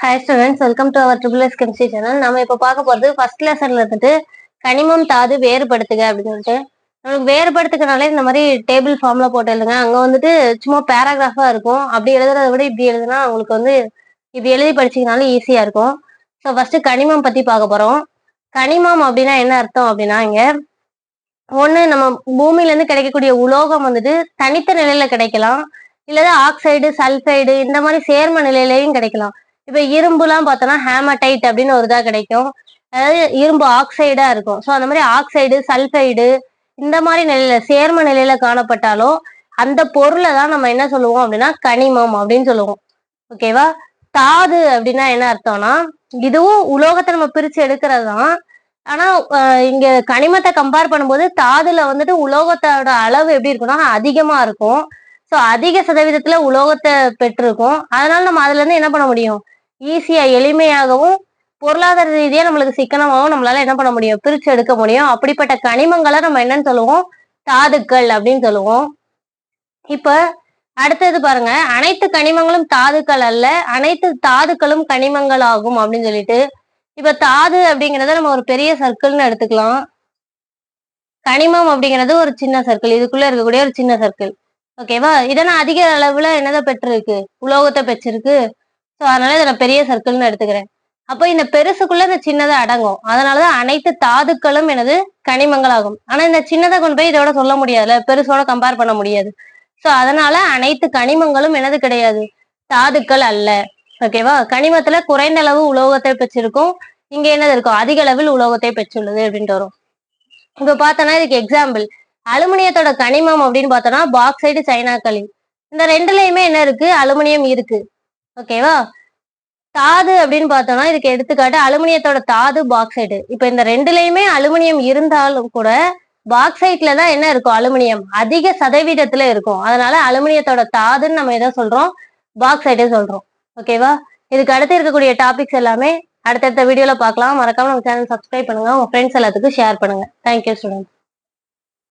Hi students welcome to our triple S chemistry channel நம்ம இப்போ பார்க்க போகிறது ஃபர்ஸ்ட் லெசன்ல இருந்துட்டு கனிமம் தாது வேறுபடுத்துக அப்படின்னு சொல்லிட்டு. நமக்கு வேறுபடுத்துக்கனாலே இந்த மாதிரி டேபிள் ஃபார்மில் போட்டு எழுதுங்க அங்கே வந்துட்டு சும்மா பேராகிராஃபாக இருக்கும். அப்படி எழுதுறத விட இப்படி எழுதுனா உங்களுக்கு வந்து இப்படி எழுதி படிச்சிங்கனாலும் ஈஸியாக இருக்கும். ஸோ ஃபஸ்ட்டு கனிமம் பற்றி பார்க்க போகிறோம் கனிமம் அப்படின்னா என்ன அர்த்தம் அப்படின்னா இங்கே ஒன்று நம்ம பூமியிலேருந்து கிடைக்கக்கூடிய உலோகம் வந்துட்டு தனித்த நிலையில் கிடைக்கலாம். இல்லாத ஆக்சைடு சல்ஃபைடு இந்த மாதிரி சேர்ம நிலையிலையும் கிடைக்கலாம். இப்ப இரும்புலாம் பார்த்தோம்னா ஹேமடைட் அப்படின்னு ஒரு இதா கிடைக்கும். அதாவது இரும்பு ஆக்சைடா இருக்கும். ஸோ அந்த மாதிரி ஆக்சைடு சல்ஃபைடு இந்த மாதிரி நிலையில சேர்ம நிலையில காணப்பட்டாலும் அந்த பொருளை தான் நம்ம என்ன சொல்லுவோம் அப்படின்னா கனிமம் அப்படின்னு சொல்லுவோம். ஓகேவா தாது அப்படின்னா என்ன அர்த்தம்னா இதுவும் உலோகத்தை நம்ம பிரிச்சு எடுக்கிறது தான். ஆனா இங்க கனிமத்தை கம்பேர் பண்ணும்போது தாதுல வந்துட்டு உலோகத்தோட அளவு எப்படி இருக்கும்னா அதிகமா இருக்கும். ஸோ அதிக சதவீதத்துல உலோகத்தை பெற்றிருக்கும். அதனால நம்ம அதுல இருந்து என்ன பண்ண முடியும்? ஈஸியா எளிமையாகவும் பொருளாதார ரீதியா நம்மளுக்கு சிக்கனமாகவும் நம்மளால என்ன பண்ண முடியும்? பிரிச்சு எடுக்க முடியும். அப்படிப்பட்ட கனிமங்களை நம்ம என்னன்னு சொல்லுவோம்? தாதுக்கள் அப்படின்னு சொல்லுவோம். இப்ப அடுத்தது பாருங்க. அனைத்து கனிமங்களும் தாதுக்கள் அல்ல. அனைத்து தாதுக்களும் கனிமங்கள் ஆகும் அப்படின்னு சொல்லிட்டு இப்ப தாது அப்படிங்கறத நம்ம ஒரு பெரிய சர்க்கிள்னு எடுத்துக்கலாம். கனிமம் அப்படிங்கிறது ஒரு சின்ன சர்க்கிள் இதுக்குள்ள இருக்கக்கூடிய ஒரு சின்ன சர்க்கிள் ஓகேவா இதெல்லாம் அதிக அளவுல என்னதை பெற்றிருக்கு? உலோகத்தை பெற்றிருக்கு. ஸோ அதனால இதை நான் பெரிய சர்க்கிள்னு எடுத்துக்கிறேன். அப்போ இந்த பெருசுக்குள்ள இந்த சின்னதை அடங்கும். அதனாலதான் அனைத்து தாதுக்களும் எனது கனிமங்களாகும். ஆனா இந்த சின்னதை கொண்டு போய் இதோட சொல்ல முடியாதுல்ல. பெருசோட கம்பேர் பண்ண முடியாது. ஸோ அதனால அனைத்து கனிமங்களும் எனது கிடையாது. தாதுக்கள் அல்ல. ஓகேவா கனிமத்துல குறைந்த அளவு உலோகத்தை பெற்றிருக்கும். இங்க என்னது இருக்கும்? அதிக அளவில் உலோகத்தை பெற்றுள்ளது அப்படின்ட்டு வரும். இப்ப பார்த்தோன்னா இதுக்கு எக்ஸாம்பிள் அலுமினியத்தோட கனிமம் அப்படின்னு பார்த்தோம்னா பாக்சைடு சைனாக்களி இந்த ரெண்டுலயுமே என்ன இருக்கு? அலுமினியம் இருக்கு. ஓகேவா? தாது அப்படின்னு பார்த்தோம்னா இதுக்கு எடுத்துக்காட்டு அலுமினியத்தோட தாது பாக்சைடு. இப்ப இந்த ரெண்டுலயுமே அலுமினியம் இருந்தாலும் கூட பாக்சைட்ல தான் என்ன இருக்கும்? அலுமினியம். அதிக சதவீதத்துல இருக்கும். அதனால அலுமினியத்தோட தாதுன்னு நம்ம எதை சொல்றோம்? பாக்சைடே சொல்றோம். ஓகேவா? இதுக்கு அடுத்து இருக்கக்கூடிய டாபிக்ஸ் எல்லாமே அடுத்தடுத்த வீடியோல பார்க்கலாம். மறக்காம நம்ம சேனல் சப்ஸ்கிரைப் பண்ணுங்க. உங்க ஃப்ரெண்ட்ஸ் எல்லாத்துக்கும் ஷேர் பண்ணுங்க. Thank you student